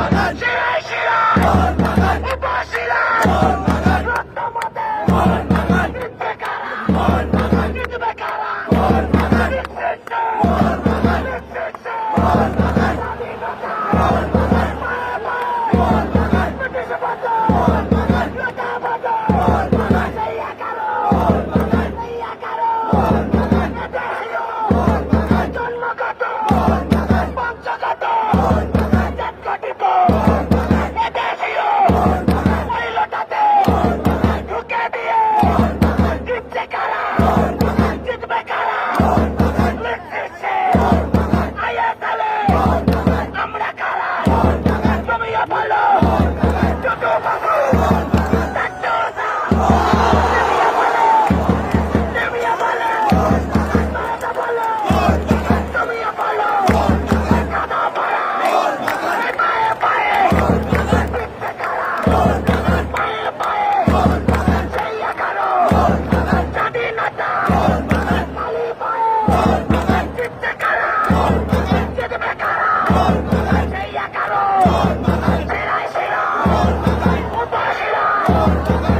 我是人的 Thank you.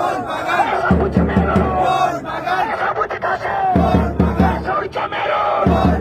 Put your metal on. Put your metal on.